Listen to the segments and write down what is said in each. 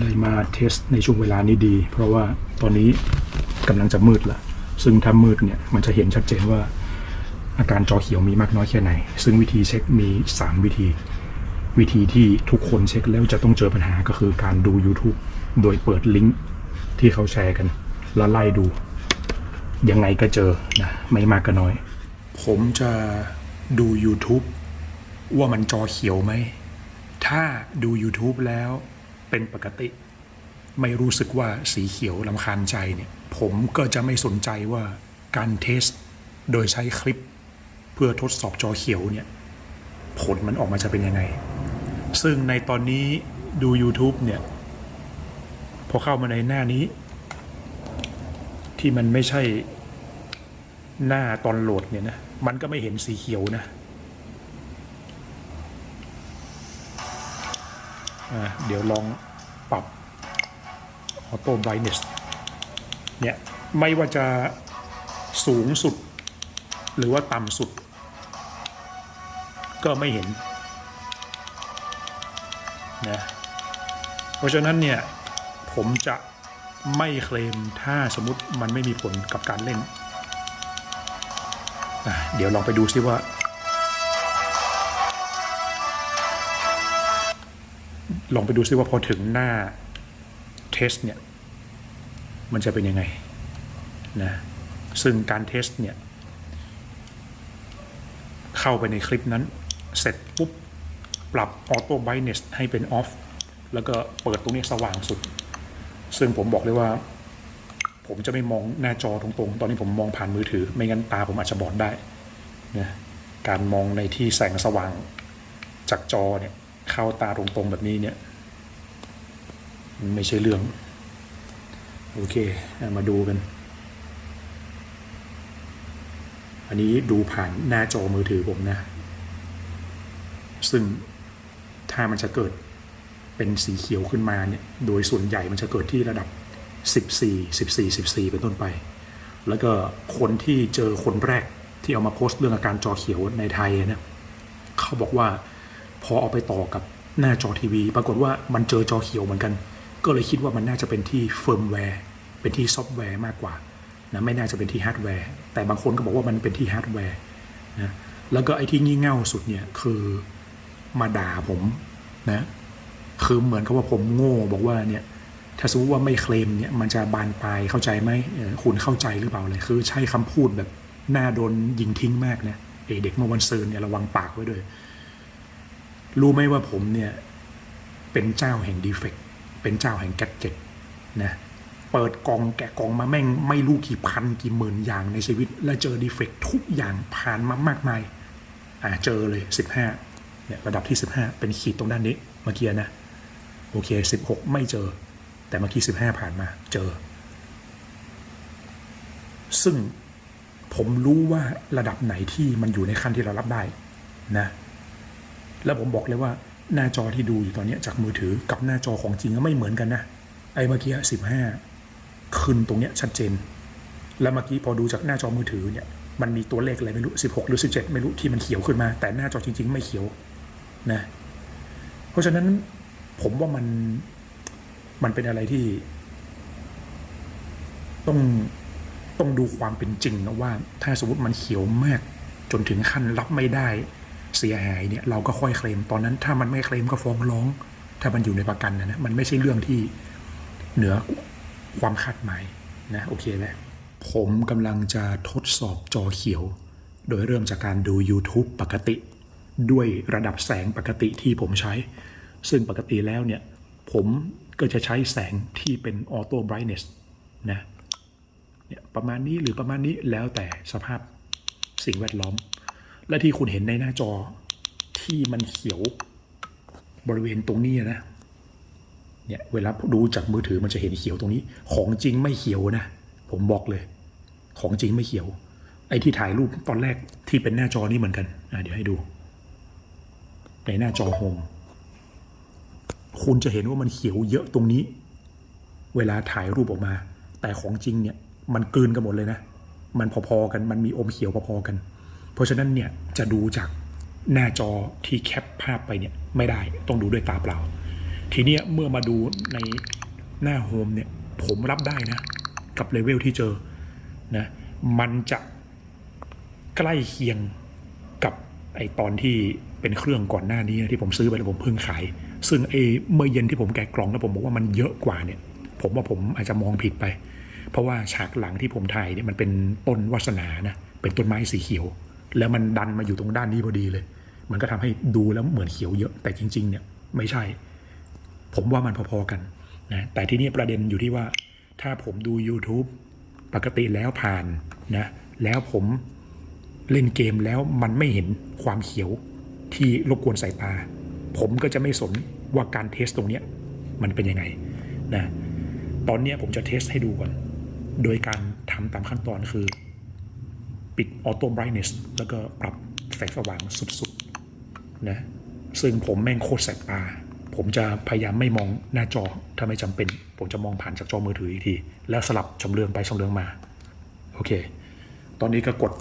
ได้มาเทสในช่วงเวลานี้ดี เพราะว่าตอนนี้กำลังจะมืดละซึ่งถ้ามืดเนี่ยมันจะเห็นชัดเจนว่า อาการจอเขียวมีมากน้อยแค่ไหน ซึ่งวิธีเช็คมี 3 วิธี วิธีที่ทุกคนเช็คแล้วจะต้องเจอปัญหาก็คือการดู YouTube โดยเปิดลิงก์ที่เขาแชร์กัน แล้วไล่ดู ยังไงก็เจอนะไม่มากก็น้อย ผมจะดู YouTube ว่ามันจอเขียวไหม ถ้าดู YouTube แล้ว เป็นปกติ ไม่รู้สึกว่าสีเขียวลำคาญใจเนี่ยผมก็จะไม่สนใจว่าการเทส โดยใช้คลิป เพื่อทดสอบจอเขียวเนี่ยผลมันออกมาจะเป็นยังไง ซึ่งในตอนนี้ดู YouTube เนี่ยพอเข้ามาในหน้านี้ ที่มันไม่ใช่หน้าตอนโหลดเนี่ยนะมันก็ไม่เห็นสีเขียวนะ เดี๋ยวลองปรับ Auto Brightness เนี่ย ไม่ว่าจะสูงสุด หรือว่าต่ำสุด ก็ไม่เห็นนะเพราะฉะนั้นเนี่ย ผมจะไม่เคลมถ้าสมมติมันไม่มีผลกับการเล่น เดี๋ยวลองไปดูซิว่า ลองไปดูซิว่าพอถึงหน้าเทสเนี่ย มันจะเป็นยังไงนะซึ่งการเทสเนี่ย เข้าไปในคลิปนั้น เสร็จปุ๊บ ปรับ Auto Brightness ให้เป็น Off แล้วก็เปิดตรงนี้สว่างสุด ซึ่งผมบอกเลยว่า ผมจะไม่มองหน้าจอตรงๆ ตอนนี้ผมมองผ่านมือถือ ไม่งั้นตาผมอาจจะบอดได้นะการมองในที่แสงสว่างจากจอเนี่ย เข้าตาตรงๆแบบนี้เนี่ยมันไม่ใช่เรื่อง โอเค มาดูกัน อันนี้ดูผ่านหน้าจอมือถือผมนะ ซึ่งถ้ามันจะเกิดเป็นสีเขียวขึ้นมาเนี่ย โดยส่วนใหญ่มันจะเกิดที่ระดับ 14 14 14 เป็นต้นไป แล้วก็คนที่เจอคนแรกที่เอามาโพสต์เรื่องอาการจอเขียวในไทยนะเขาบอกว่า พอเอาไปต่อกับหน้าจอทีวี ปรากฏว่ามันเจอจอเขียวเหมือนกัน ก็เลยคิดว่ามันน่าจะเป็นที่เฟิร์มแวร์ เป็นที่ซอฟต์แวร์มากกว่านะไม่น่าจะเป็นที่ฮาร์ดแวร์ แต่บางคนก็บอกว่ามันเป็นที่ฮาร์ดแวร์นะแล้วก็ไอ้ที่งี่เง่าสุดเนี่ยคือมาด่าผมนะคือเหมือนกับว่าผมโง่บอกว่าเนี่ยถ้าสมมติว่าไม่เคลมเนี่ยมันจะบานปลายเข้าใจไหมคุณเข้าใจหรือเปล่าเลยคือใช้คำพูดแบบหน้าโดนยิงทิ้งมากนะเอเด็กเมื่อวันซืนเนี่ยระวังปากไว้ด้วย รู้ไหมว่าผมเนี่ย เป็นเจ้าแห่งดีเฟกต์เป็นเจ้าแห่งแกดเจ็ตนะเปิดกองแกะกองมาแม่งไม่รู้กี่พันกี่หมื่นอย่างในชีวิต แล้วเจอดีเฟกต์ทุกอย่างผ่านมามากมายอ่าเจอเลย 15เนี่ยระดับที่ 15 เป็นขีดตรงด้านนี้เมื่อกี้นะโอเค 16 ไม่เจอ แต่เมื่อกี้ 15 ผ่านมาเจอ ซึ่งผมรู้ว่าระดับไหนที่มันอยู่ในขั้นที่เรารับได้นะ แล้วผมบอกเลยว่าหน้าจอที่ดูอยู่ตอนนี้จากมือถือกับหน้าจอของจริงก็ไม่เหมือนกันนะไอ้เมื่อกี้15ขึ้นตรงเนี้ยชัดเจน แล้วเมื่อกี้พอดูจากหน้าจอมือถือเนี่ยมันมีตัวเลขอะไรไม่รู้ 16 หรือ 17 ไม่รู้ที่มันเขียวขึ้นมา แต่หน้าจอจริง ๆ ไม่เขียวนะ เพราะฉะนั้นผมว่ามันมันเป็นอะไรที่ ต้องต้องดูความเป็นจริงนะว่า ถ้าสมมติมันเขียวมากจนถึงขั้นรับไม่ได้ เสียหายเนี่ยเราก็ค่อยเคลมตอนนั้นถ้ามันไม่เคลมก็ฟ้องร้อง ถ้ามันอยู่ในประกันนะนะมันไม่ใช่เรื่องที่เหนือความคาดหมายนะโอเคไหมผมกำลังจะทดสอบจอเขียว โดยเริ่มจากการดู YouTube ปกติ ด้วยระดับแสงปกติที่ผมใช้ ซึ่งปกติแล้วเนี่ย ผมก็จะใช้แสงที่เป็น Auto Brightness นะเนี่ยประมาณนี้หรือประมาณนี้แล้วแต่สภาพสิ่งแวดล้อม และที่คุณเห็นในหน้าจอที่มันเขียวบริเวณตรงนี้นะเนี่ยเวลาดูจากมือถือมันจะเห็นเขียวตรงนี้ ของจริงไม่เขียวนะ ผมบอกเลย ของจริงไม่เขียว ไอ้ที่ถ่ายรูปตอนแรกที่เป็นหน้าจอนี้เหมือนกันอะเดี๋ยวให้ดู ในหน้าจอโฮมคุณจะเห็นว่ามันเขียวเยอะตรงนี้ เวลาถ่ายรูปออกมา แต่ของจริงเนี่ย มันกลืนกันหมดเลยนะ มันพอๆกัน มันมีอมเขียวพอๆกัน เพราะฉะนั้นเนี่ยจะดูจากหน้าจอที่แคปภาพไปเนี่ยไม่ได้ต้องดูด้วยตาเปล่า ทีนี้เมื่อมาดูในหน้าโฮมเนี่ยผมรับได้นะ กับเลเวลที่เจอนะมันจะใกล้เคียงกับไอตอนที่เป็นเครื่องก่อนหน้านี้นะที่ผมซื้อไปแล้วผมเพิ่งขาย ซึ่งไอเมื่อเย็นที่ผมแกะกล่องแล้วผมบอกว่ามันเยอะกว่าเนี่ย ผมว่าผมอาจจะมองผิดไป เพราะว่าฉากหลังที่ผมถ่ายเนี่ยมันเป็นต้นวาสนานะเป็นต้นไม้สีเขียว แล้วมันดันมาอยู่ตรงด้านนี้พอดีเลย มันก็ทำให้ดูแล้วเหมือนเขียวเยอะแต่จริง ๆ เนี่ยไม่ใช่ ผมว่ามันพอๆกันนะแต่ที่นี่ประเด็นอยู่ที่ว่า ถ้าผมดู YouTube ปกติแล้วผ่านนะแล้วผมเล่นเกมแล้วมันไม่เห็นความเขียวที่รบกวนสายตา ผมก็จะไม่สนว่าการเทสตรงเนี้ยมันเป็นยังไงนะตอนนี้ผมจะเทสให้ดูก่อน โดยการทำตามขั้นตอนคือ ปิดออโต้ไบรท์เนสแล้วก็ปรับแสงสว่างสุดๆนะซึ่งผมแม่งโคตรแสบตา ผมจะพยายามไม่มองหน้าจอถ้าไม่จำเป็น ผมจะมองผ่านจากจอมือถืออีกที แล้วสลับชำเลืองไปชำเลืองมา โอเค ตอนนี้ก็กด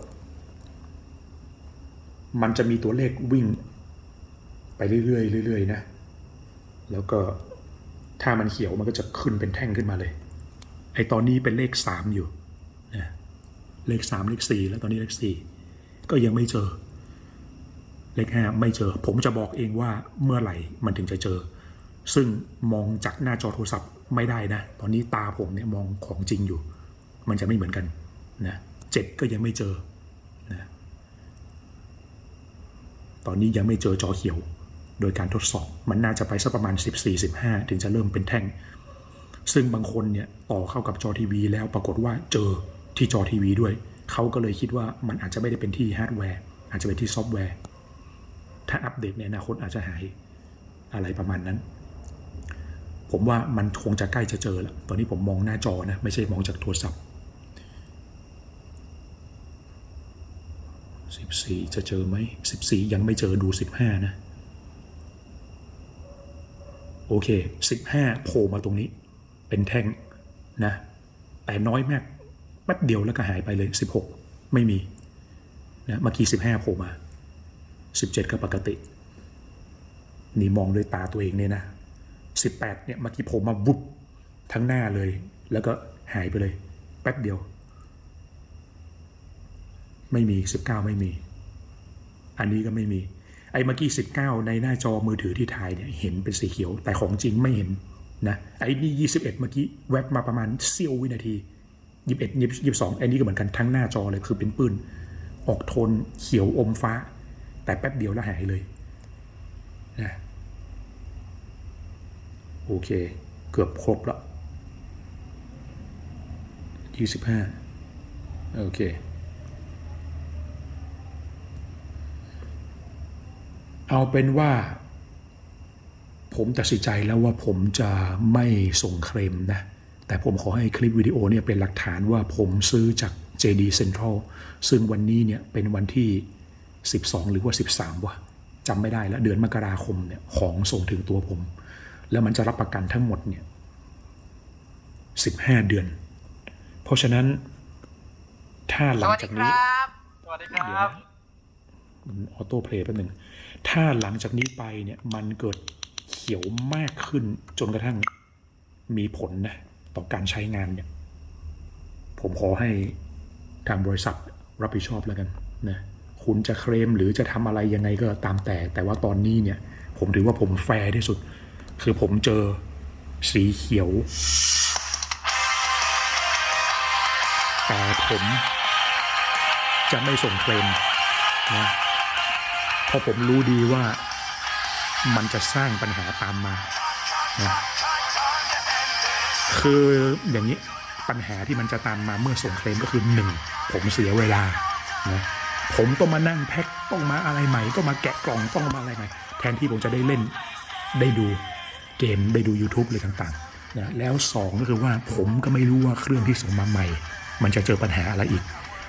มันจะมีตัวเลขวิ่ง ไปเรื่อยๆเรื่อยๆนะ แล้วก็ถ้ามันเขียวมันก็จะขึ้นเป็นแท่งขึ้นมาเลย ไอตอนนี้เป็นเลขสามอยู่ เลขสามเลขสี่แล้วตอนนี้เลขสี่ก็ยังไม่เจอ เลขห้าไม่เจอ ผมจะบอกเองว่าเมื่อไหร่มันถึงจะเจอ ซึ่งมองจากหน้าจอโทรศัพท์ไม่ได้นะ ตอนนี้ตาผมเนี่ยมองของจริงอยู่ มันจะไม่เหมือนกันนะเจ็ดก็ยังไม่เจอนะตอนนี้ยังไม่เจอจอเขียว โดยการทดสอบ มันน่าจะไปสักประมาณ 14-15 ถึงจะเริ่มเป็นแท่ง ซึ่งบางคนเนี่ยต่อเข้ากับจอทีวีแล้วปรากฏว่าเจอ ที่จอทีวีด้วย เขาก็เลยคิดว่ามันอาจจะไม่ได้เป็นที่ฮาร์ดแวร์ อาจจะเป็นที่ซอฟต์แวร์ ถ้าอัปเดตในอนาคตอาจจะหายอะไรประมาณนั้น ผมว่ามันคงจะใกล้จะเจอแล้ว ตอนนี้ผมมองหน้าจอนะ ไม่ใช่มองจากโทรศัพท์14จะเจอไหม14ยังไม่เจอดู15นะ โอเค15โผล่มาตรงนี้ เป็นแท่งนะ แต่น้อยมาก ป๊บเดียวแล้วก็หายไปเลย 16 ไม่มีนะเมื่อกี้ 15โผล่มา 17 ก็ปกติ นี่มองด้วยตาตัวเองเนี่ยนะ 18เนี่ยเมื่อกี้โผล่มาวุบทั้งหน้าเลย แล้วก็หายไปเลย แป๊บเดียว ไม่มี 19 ไม่มี อันนี้ก็ไม่มี ไอ้เมื่อกี้ 19 ในหน้าจอมือถือที่ถ่ายเนี่ยเห็นเป็นสีเขียว แต่ของจริงไม่เห็นนะ ไอ้นี่ 21 เมื่อกี้แวบมาประมาณเสี้ยววินาที 21 22ไอ้นี่ก็เหมือนกันทั้งหน้าจอเลยคือเป็นปืนออกโทนเขียวอมฟ้า แต่แป๊บเดียวแล้วหายเลยนะโอเค เกือบครบแล้ว25โอเคเอาเป็นว่าผมตัดสินใจแล้วว่าผมจะไม่ส่งเคลมนะ แต่ผมขอให้คลิปวิดีโอเนี่ยเป็นหลักฐานว่าผมซื้อจาก JD Central ซึ่งวันนี้เนี่ยเป็นวันที่ 12 หรือว่า 13วะจำไม่ได้แล้วเดือนมกราคมเนี่ยของส่งถึงตัวผม แล้วมันจะรับประกันทั้งหมดเนี่ย15 เดือน เพราะฉะนั้นถ้าหสลังวัสดีจากคนี้รับสวัสดีคเดี๋ยวรับนะมันออโต้เพลย์แป๊บหนึ่งถ้าหลังจากนี้ไปเนี่ยมันเกิดเขียวมากขึ้นจนกระทั่งมีผลนะ ต่อการใช้งานเนี่ยผมขอให้ทางบริษัทรับผิดชอบแล้วกันนะคุณจะเคลมหรือจะทำอะไรยังไงก็ตามแต่ แต่ว่าตอนนี้เนี่ย ผมถือว่าผมแฟร์ที่สุด คือผมเจอสีเขียว แต่ผมจะไม่ส่งเคลมนะเพราะผมรู้ดีว่ามันจะสร้างปัญหาตามมานะ คืออย่างนี้ปัญหาที่มันจะตามมาเมื่อส่งเคลมก็คือหนึ่งผมเสียเวลานะผมต้องมานั่งแพ็คต้องมาอะไรใหม่ต้องมาแกะกล่องต้องมาอะไรใหม่แทนที่ผมจะได้เล่นได้ดูเกมได้ดู YouTube เลยต่างๆนะแล้วสองก็คือว่าผมก็ไม่รู้ว่าเครื่องที่ส่งมาใหม่ มันจะเจอปัญหาอะไรอีก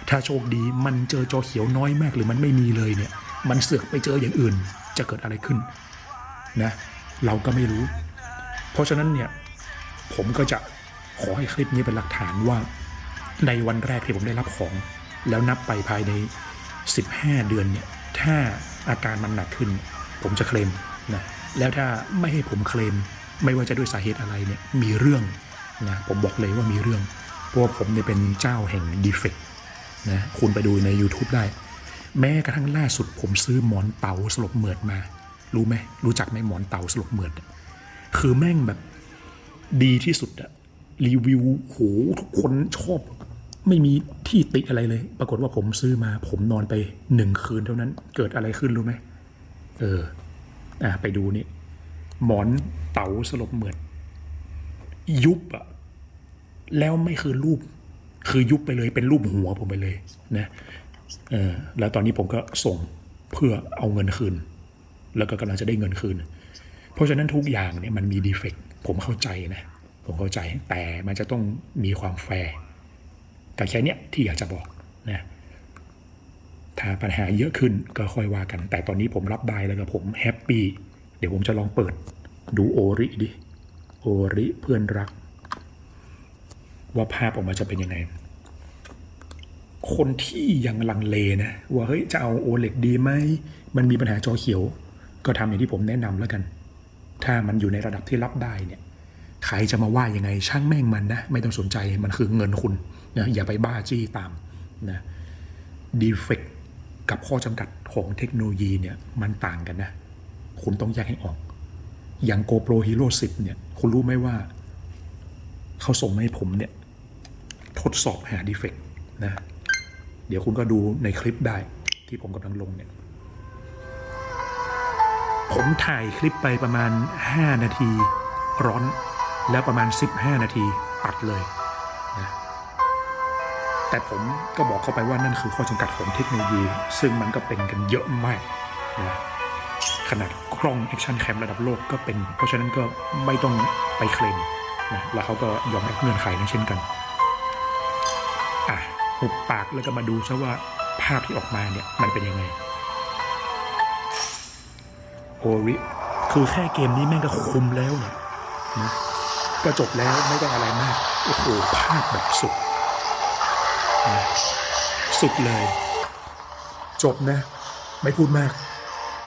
ถ้าโชคดีมันเจอจอเขียวน้อยมากหรือมันไม่มีเลยเนี่ย มันเสือกไปเจออย่างอื่น จะเกิดอะไรขึ้นนะเราก็ไม่รู้ เพราะฉะนั้นเนี่ย ผมก็จะขอให้คลิปนี้เป็นหลักฐานว่า ในวันแรกที่ผมได้รับของ แล้วนับไปภายใน 15 เดือนเนี่ยถ้าอาการมันหนักขึ้น ผมจะเคลมนะแล้วถ้าไม่ให้ผมเคลม ไม่ว่าจะด้วยสาเหตุอะไรเนี่ยมีเรื่องนะผมบอกเลยว่ามีเรื่องเพราะว่าผมเนี่ยเป็นเจ้าแห่งดีเฟกนะคุณไปดูใน YouTube ได้ แม้กระทั่งล่าสุดผมซื้อหมอนเต๋าสลบเหมือดมา รู้ไหมรู้จักไหมหมอนเต๋าสลบเหมือดอคือแม่งแบบ ดีที่สุดอะรีวิวโหทุกคนชอบ ไม่มีที่ติอะไรเลย ปรากฏว่าผมซื้อมา ผมนอนไปหนึ่งคืนเท่านั้น เกิดอะไรขึ้นรู้ไหมเอออะไปดูนี่ หมอนเต๋าสลบเหมือดยุบอะแล้วไม่คือรูป คือยุบไปเลยเป็นรูปหัวผมไปเลยนะเออแล้วตอนนี้ผมก็ส่งเพื่อเอาเงินคืน แล้วก็กำลังจะได้เงินคืน เพราะฉะนั้นทุกอย่างเนี่ยมันมีดีเฟกต์ ผมเข้าใจนะ ผมเข้าใจแต่มันจะต้องมีความแฟร์แต่แค่นี้ที่อยากจะบอกนะถ้าปัญหาเยอะขึ้นก็ค่อยว่ากัน แต่ตอนนี้ผมรับได้แล้วก็ผมแฮปปี้เดี๋ยวผมจะลองเปิดดูโอริดิโอริเพื่อนรัก ว่าภาพออกมาจะเป็นยังไง คนที่ยังลังเลนะ ว่าเฮ้ยจะเอาโอเล็กดีไหม มันมีปัญหาจอเขียว ก็ทำอย่างที่ผมแนะนำแล้วกัน ถ้ามันอยู่ในระดับที่รับได้เนี่ยใครจะมาว่ายังไงช่างแม่งมันนะ ไม่ต้องสนใจมันคือเงินคุณนะอย่าไปบ้าจี้ตามนะดีเฟกกับข้อจำกัดของเทคโนโลยีเนี่ยมันต่างกันนะ คุณต้องแยกให้ออก อย่าง GoPro Hero 10 เนี่ย คุณรู้ไหมว่า เขาส่งมาให้ผมเนี่ย ทดสอบหาดีเฟกนะ เดี๋ยวคุณก็ดูในคลิปได้ที่ผมกำลังลงเนี่ย ผมถ่ายคลิปไปประมาณ 5 นาที ร้อน แล้วประมาณ 15 นาทีตัดเลยนะแต่ผมก็บอกเข้าไปว่านั่นคือข้อจำกัดของเทคโนโลยี ซึ่งมันก็เป็นกันเยอะมากนะขนาดกล้องแอคชั่นแคมระดับโลกก็เป็น เพราะฉะนั้นก็ไม่ต้องไปเคลมนะแล้วเขาก็ยอมรับเงื่อนไขนั้นเช่นกันอะหุบปากแล้วก็มาดูซะว่าภาพที่ออกมาเนี่ยมันเป็นยังไง โอริคือแค่เกมนี้แม่งก็คุมแล้วเนี่ยนะก็จบแล้วไม่ได้องอะไรมาก โอ้โหภาพแบบสุดนะสุดเลย จบนะ ไม่พูดมาก